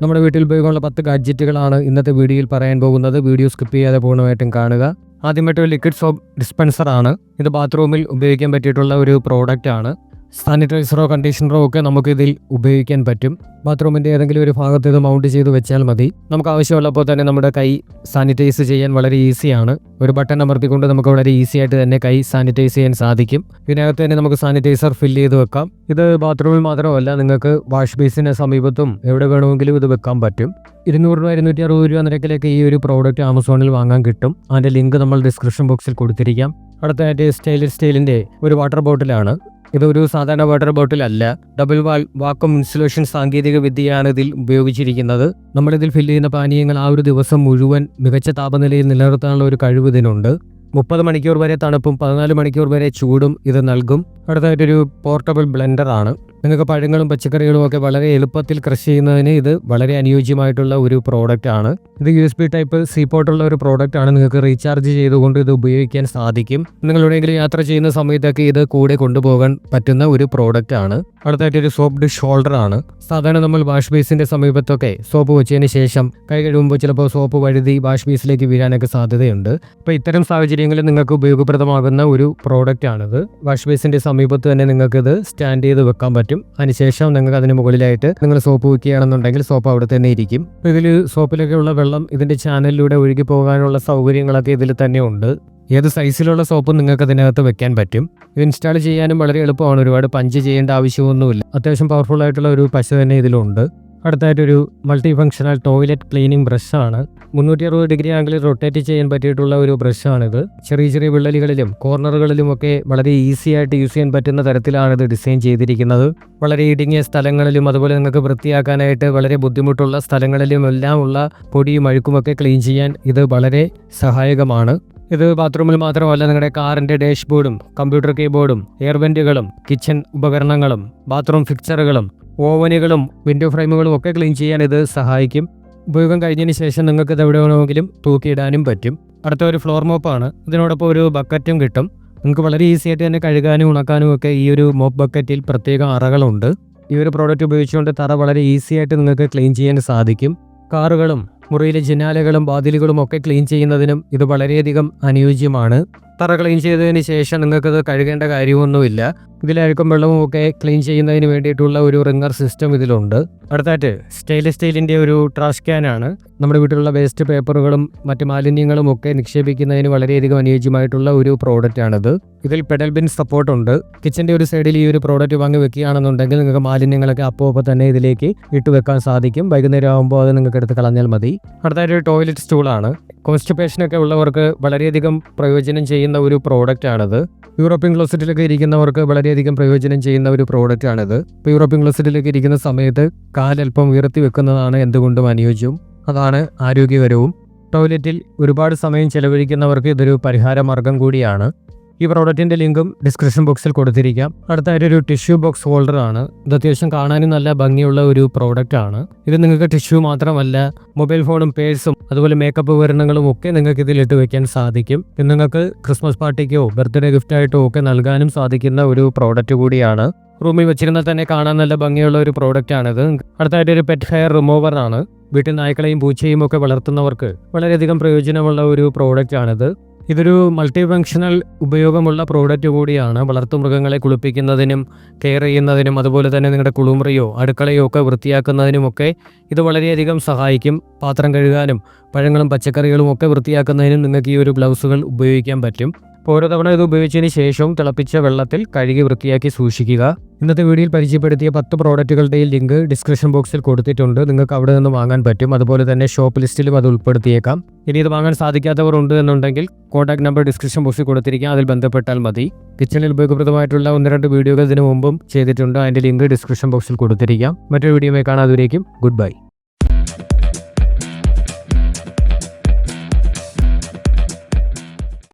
നമ്മുടെ വീട്ടിൽ ഉപയോഗമുള്ള പത്ത് ഗാഡ്ജറ്റുകളാണ് ഇന്നത്തെ വീഡിയോയിൽ പറയാൻ പോകുന്നത്. വീഡിയോ സ്കിപ്പ് ചെയ്യാതെ പൂർണമായിട്ടും കാണുക. ആദ്യമായിട്ട് ഒരു ലിക്വിഡ് സോപ്പ് ഡിസ്പെൻസർ ആണ് ഇത് ബാത്റൂമിൽ ഉപയോഗിക്കാൻ പറ്റിയിട്ടുള്ള ഒരു പ്രോഡക്റ്റ് ആണ് സാനിറ്റൈസറോ കണ്ടീഷണറോ ഒക്കെ നമുക്ക് ഇതിൽ ഉപയോഗിക്കാൻ പറ്റും. ബാത്റൂമിന്റെ ഏതെങ്കിലും ഒരു ഭാഗത്ത് ഇത് മൗണ്ട് ചെയ്ത് വെച്ചാൽ മതി. നമുക്ക് ആവശ്യമുള്ളപ്പോൾ തന്നെ നമ്മുടെ കൈ സാനിറ്റൈസ് ചെയ്യാൻ വളരെ ഈസിയാണ് ഒരു ബട്ടൺ അമർത്തിക്കൊണ്ട് നമുക്ക് വളരെ ഈസി ആയിട്ട് തന്നെ കൈ സാനിറ്റൈസ് ചെയ്യാൻ സാധിക്കും. ഇതിനകത്ത് തന്നെ നമുക്ക് സാനിറ്റൈസർ ഫില്ല് ചെയ്ത് വെക്കാം. ഇത് ബാത്റൂമിൽ മാത്രമല്ല നിങ്ങൾക്ക് വാഷ് ബേസിന് സമീപത്തും എവിടെ വേണമെങ്കിലും ഇത് വെക്കാൻ പറ്റും. ഇരുന്നൂറ് രൂപ ഇരുന്നൂറ്റി അറുപത് രൂപ നിരക്കിലേക്ക് ഈ ഒരു പ്രോഡക്റ്റ് ആമസോണിൽ വാങ്ങാൻ കിട്ടും. അതിന്റെ ലിങ്ക് നമ്മൾ ഡിസ്ക്രിപ്ഷൻ ബോക്സിൽ കൊടുത്തിരിക്കാം. അടുത്തതായിട്ട് സ്റ്റൈലിഷ് സ്റ്റൈലിന്റെ ഒരു വാട്ടർ ബോട്ടിലാണ് ഇതൊരു സാധാരണ വാട്ടർ ബോട്ടിൽ അല്ല ഡബിൾ വാൾ വാക്വം ഇൻസുലേഷൻ സാങ്കേതിക വിദ്യയാണ് ഇതിൽ ഉപയോഗിച്ചിരിക്കുന്നത്. നമ്മളിതിൽ ഫില്ല് ചെയ്യുന്ന പാനീയങ്ങൾ ആ ഒരു ദിവസം മുഴുവൻ മികച്ച താപനിലയിൽ നിലനിർത്താനുള്ള ഒരു കഴിവ് ഇതിനുണ്ട്. മുപ്പത് മണിക്കൂർ വരെ തണുപ്പും പതിനാല് മണിക്കൂർ വരെ ചൂടും ഇത് നൽകും. അടുത്തതായിട്ടൊരു പോർട്ടബിൾ ബ്ലെൻഡറാണ് നിങ്ങൾക്ക് പഴങ്ങളും പച്ചക്കറികളും ഒക്കെ വളരെ എളുപ്പത്തിൽ കൃഷി ചെയ്യുന്നതിന് ഇത് വളരെ അനുയോജ്യമായിട്ടുള്ള ഒരു പ്രോഡക്റ്റ് ആണ്. ഇത് U S B type C പോർട്ടുള്ള ഒരു പ്രോഡക്റ്റ് ആണ്. നിങ്ങൾക്ക് റീചാർജ് ചെയ്തുകൊണ്ട് ഇത് ഉപയോഗിക്കാൻ സാധിക്കും. നിങ്ങൾ എവിടെയെങ്കിലും യാത്ര ചെയ്യുന്ന സമയത്തൊക്കെ ഇത് കൂടെ കൊണ്ടുപോകാൻ പറ്റുന്ന ഒരു പ്രോഡക്റ്റ് ആണ്. അടുത്തായിട്ട് ഒരു സോപ്പ് ഡിഷ് ഹോൾഡർ ആണ്. സാധാരണ നമ്മൾ വാഷ് ബേസിന്റെ സമീപത്തൊക്കെ സോപ്പ് വെച്ചതിന് ശേഷം കൈ കഴുകുമ്പോൾ ചിലപ്പോൾ സോപ്പ് വഴുതി വാഷ് ബേസിലേക്ക് വീഴാനൊക്കെ സാധ്യതയുണ്ട്. അപ്പോൾ ഇത്തരം സാഹചര്യങ്ങളിൽ നിങ്ങൾക്ക് ഉപയോഗപ്രദമാകുന്ന ഒരു പ്രോഡക്റ്റ് ആണിത്. വാഷ് ബേസിന്റെ സമീപത്ത് തന്നെ നിങ്ങൾക്ക് ഇത് സ്റ്റാൻഡ് ചെയ്ത് വെക്കാൻ പറ്റും. അതിനുശേഷം നിങ്ങൾക്ക് അതിന് മുകളിലായിട്ട് നിങ്ങൾ സോപ്പ് വയ്ക്കുകയാണെന്നുണ്ടെങ്കിൽ സോപ്പ് അവിടെ തന്നെ ഇരിക്കും. ഇതിൽ സോപ്പിലൊക്കെയുള്ള വെള്ളം ഇതിന്റെ ചാനലിലൂടെ ഒഴുകി പോകാനുള്ള സൗകര്യങ്ങളൊക്കെ ഇതിൽ തന്നെ ഉണ്ട്. ഏത് സൈസിലുള്ള സോപ്പും നിങ്ങൾക്ക് അതിനകത്ത് വെക്കാൻ പറ്റും. ഇത് ഇൻസ്റ്റാൾ ചെയ്യാനും വളരെ എളുപ്പമാണ്. ഒരുപാട് പഞ്ച് ചെയ്യേണ്ട ആവശ്യമൊന്നുമില്ല. അത്യാവശ്യം പവർഫുൾ ആയിട്ടുള്ള ഒരു പശ തന്നെ ഇതിലുണ്ട്. അടുത്തായിട്ടൊരു മൾട്ടി ഫങ്ഷണൽ ടോയ്ലറ്റ് ക്ലീനിങ് ബ്രഷാണ് മുന്നൂറ്റി അറുപത് ഡിഗ്രി ആംഗിളിൽ റൊട്ടേറ്റ് ചെയ്യാൻ പറ്റിയിട്ടുള്ള ഒരു ബ്രഷാണിത് ചെറിയ ചെറിയ വിള്ളലുകളിലും കോർണറുകളിലും ഒക്കെ വളരെ ഈസി ആയിട്ട് യൂസ് ചെയ്യാൻ പറ്റുന്ന തരത്തിലാണിത് ഡിസൈൻ ചെയ്തിരിക്കുന്നത്. വളരെ ഇടുങ്ങിയ സ്ഥലങ്ങളിലും അതുപോലെ നിങ്ങൾക്ക് വൃത്തിയാക്കാനായിട്ട് വളരെ ബുദ്ധിമുട്ടുള്ള സ്ഥലങ്ങളിലും എല്ലാം ഉള്ള പൊടിയും അഴുക്കുമൊക്കെ ക്ലീൻ ചെയ്യാൻ ഇത് വളരെ സഹായകമാണ്. ഇത് ബാത്റൂമിൽ മാത്രമല്ല നിങ്ങളുടെ കാറിന്റെ ഡാഷ്ബോർഡും കമ്പ്യൂട്ടർ കീബോർഡും എയർവെന്റുകളും കിച്ചൺ ഉപകരണങ്ങളും ബാത്റൂം ഫിക്ചറുകളും ഓവനുകളും വിൻഡോ ഫ്രെയിമുകളും ഒക്കെ ക്ലീൻ ചെയ്യാൻ ഇത് സഹായിക്കും. ഉപയോഗം കഴിഞ്ഞതിന് ശേഷം നിങ്ങൾക്ക് ഇത് എവിടെ വേണമെങ്കിലും തൂക്കിയിടാനും പറ്റും. അടുത്ത ഒരു ഫ്ലോർ മോപ്പാണ്. ഇതിനോടൊപ്പം ഒരു ബക്കറ്റും കിട്ടും. നിങ്ങൾക്ക് വളരെ ഈസി ആയിട്ട് തന്നെ കഴുകാനും ഉണക്കാനും ഒക്കെ ഈ ഒരു മോപ്പ് ബക്കറ്റിൽ പ്രത്യേക അറകളുണ്ട്. ഈ ഒരു പ്രോഡക്റ്റ് ഉപയോഗിച്ചുകൊണ്ട് തറ വളരെ ഈസി ആയിട്ട് നിങ്ങൾക്ക് ക്ലീൻ ചെയ്യാൻ സാധിക്കും. കാറുകളും മുറിയിലെ ജനാലകളും വാതിലുകളും ഒക്കെ ക്ലീൻ ചെയ്യുന്നതിനും ഇത് വളരെയധികം അനുയോജ്യമാണ്. തറ ക്ലീൻ ചെയ്തതിന് ശേഷം നിങ്ങൾക്കത് കഴുകേണ്ട കാര്യമൊന്നുമില്ല. ഇതിലഴുക്കും വെള്ളവും ഒക്കെ ക്ലീൻ ചെയ്യുന്നതിന് വേണ്ടിയിട്ടുള്ള ഒരു റിംഗർ സിസ്റ്റം ഇതിലുണ്ട്. അടുത്തായിട്ട് സ്റ്റെയിൻലെസ് സ്റ്റീലിന്റെ ഒരു ട്രാഷ് ക്യാനാണ് നമ്മുടെ വീട്ടിലുള്ള വേസ്റ്റ് പേപ്പറുകളും മറ്റ് മാലിന്യങ്ങളും ഒക്കെ നിക്ഷേപിക്കുന്നതിന് വളരെയധികം അനുയോജ്യമായിട്ടുള്ള ഒരു പ്രോഡക്റ്റ് ആണിത്. ഇതിൽ പെഡൽ ബിൻ സപ്പോർട്ട് ഉണ്ട്. കിച്ചന്റെ ഒരു സൈഡിൽ ഈ ഒരു പ്രോഡക്റ്റ് വാങ്ങി വെക്കുകയാണെന്നുണ്ടെങ്കിൽ നിങ്ങൾക്ക് മാലിന്യങ്ങളൊക്കെ അപ്പോൾ അപ്പോൾ തന്നെ ഇതിലേക്ക് ഇട്ട് വെക്കാൻ സാധിക്കും. വൈകുന്നേരം ആകുമ്പോൾ അത് നിങ്ങൾക്ക് എടുത്ത് കളഞ്ഞാൽ മതി. അടുത്തായിട്ട് ടോയ്ലറ്റ് സ്റ്റൂളാണ് കോൺസ്റ്റിപ്പേഷനൊക്കെ ഉള്ളവർക്ക് വളരെയധികം പ്രയോജനം ചെയ്യുന്ന ഒരു പ്രോഡക്റ്റ് ആണിത്. യൂറോപ്യൻ ക്ലോസറ്റിലൊക്കെ ഇരിക്കുന്നവർക്ക് വളരെയധികം പ്രയോജനം ചെയ്യുന്ന ഒരു പ്രോഡക്റ്റ് ആണിത്. ഇപ്പോൾ യൂറോപ്യൻ ക്ലസ്റ്ററിലേക്ക് ഇരിക്കുന്ന സമയത്ത് കാലൽപ്പം ഉയർത്തി വെക്കുന്നതാണ് എന്തുകൊണ്ടും അനുയോജ്യം. അതാണ് ആരോഗ്യകരവും. ടോയ്ലറ്റിൽ ഒരുപാട് സമയം ചെലവഴിക്കുന്നവർക്ക് ഇതൊരു പരിഹാര മാർഗം കൂടിയാണ്. ഈ പ്രോഡക്റ്റിന്റെ ലിങ്കും ഡിസ്ക്രിപ്ഷൻ ബോക്സിൽ കൊടുത്തിരിക്കാം. അടുത്തായിട്ട് ഒരു ടിഷ്യൂ ബോക്സ് ഹോൾഡർ ആണ്. ഇത് അത്യാവശ്യം കാണാനും നല്ല ഭംഗിയുള്ള ഒരു പ്രോഡക്റ്റ് ആണ്. ഇത് നിങ്ങൾക്ക് ടിഷ്യൂ മാത്രമല്ല മൊബൈൽ ഫോണും പേഴ്സും അതുപോലെ മേക്കപ്പ് ഉപകരണങ്ങളും ഒക്കെ നിങ്ങൾക്ക് ഇതിൽ ഇട്ട് വെക്കാൻ സാധിക്കും. ഇത് നിങ്ങൾക്ക് ക്രിസ്മസ് പാർട്ടിക്കോ ബർത്ത്ഡേ ഗിഫ്റ്റായിട്ടോ ഒക്കെ നൽകാനും സാധിക്കുന്ന ഒരു പ്രോഡക്റ്റ് കൂടിയാണ്. റൂമിൽ വെച്ചിരുന്നാൽ തന്നെ കാണാൻ നല്ല ഭംഗിയുള്ള ഒരു പ്രോഡക്റ്റ് ആണിത്. അടുത്തായിട്ട് ഒരു പെറ്റ് ഹെയർ റിമൂവർ ആണ്. വീട്ടിൽ നായ്ക്കളെയും പൂച്ചയും ഒക്കെ വളർത്തുന്നവർക്ക് വളരെയധികം പ്രയോജനമുള്ള ഒരു പ്രോഡക്റ്റ് ആണിത്. ഇതൊരു മൾട്ടി ഫങ്ഷണൽ ഉപയോഗമുള്ള പ്രോഡക്റ്റ് കൂടിയാണ്. വളർത്തുമൃഗങ്ങളെ കുളിപ്പിക്കുന്നതിനും കെയർ ചെയ്യുന്നതിനും അതുപോലെ തന്നെ നിങ്ങളുടെ കുളിമുറിയോ അടുക്കളയോ ഒക്കെ വൃത്തിയാക്കുന്നതിനുമൊക്കെ ഇത് വളരെയധികം സഹായിക്കും. പാത്രം കഴുകാനും പഴങ്ങളും പച്ചക്കറികളും ഒക്കെ വൃത്തിയാക്കുന്നതിനും നിങ്ങൾക്ക് ഈ ഒരു ബ്ലൗസുകൾ ഉപയോഗിക്കാൻ പറ്റും. ഓരോ തവണ ഇത് ഉപയോഗിച്ചതിന് ശേഷവും തിളപ്പിച്ച വെള്ളത്തിൽ കഴുകി വൃത്തിയാക്കി സൂക്ഷിക്കുക. ഇന്നത്തെ വീഡിയോയിൽ പരിചയപ്പെടുത്തിയ പത്ത് പ്രോഡക്റ്റുകളുടെയും ലിങ്ക് ഡിസ്ക്രിപ്ഷൻ ബോക്സിൽ കൊടുത്തിട്ടുണ്ട്. നിങ്ങൾക്ക് അവിടെ നിന്ന് വാങ്ങാൻ പറ്റും. അതുപോലെ തന്നെ ഷോപ്പ് ലിസ്റ്റിലും അത് ഉൾപ്പെടുത്തിയേക്കാം. ഇനി ഇത് വാങ്ങാൻ സാധിക്കാത്തവർ ഉണ്ട് എന്നുണ്ടെങ്കിൽ കോൺടാക്ട് നമ്പർ ഡിസ്ക്രിപ്ഷൻ ബോക്സിൽ കൊടുത്തിരിക്കാം. അതിൽ ബന്ധപ്പെട്ടാൽ മതി. കിച്ചണിൽ ഉപയോഗപ്രദമായിട്ടുള്ള ഒന്ന് രണ്ട് വീഡിയോകൾ ഇതിനു മുമ്പും ചെയ്തിട്ടുണ്ട്. അതിന്റെ ലിങ്ക് ഡിസ്ക്രിപ്ഷൻ ബോക്സിൽ കൊടുത്തിരിക്കാം. മറ്റൊരു വീഡിയോയിൽ കാണാതിരിക്കും ഗുഡ് ബൈ.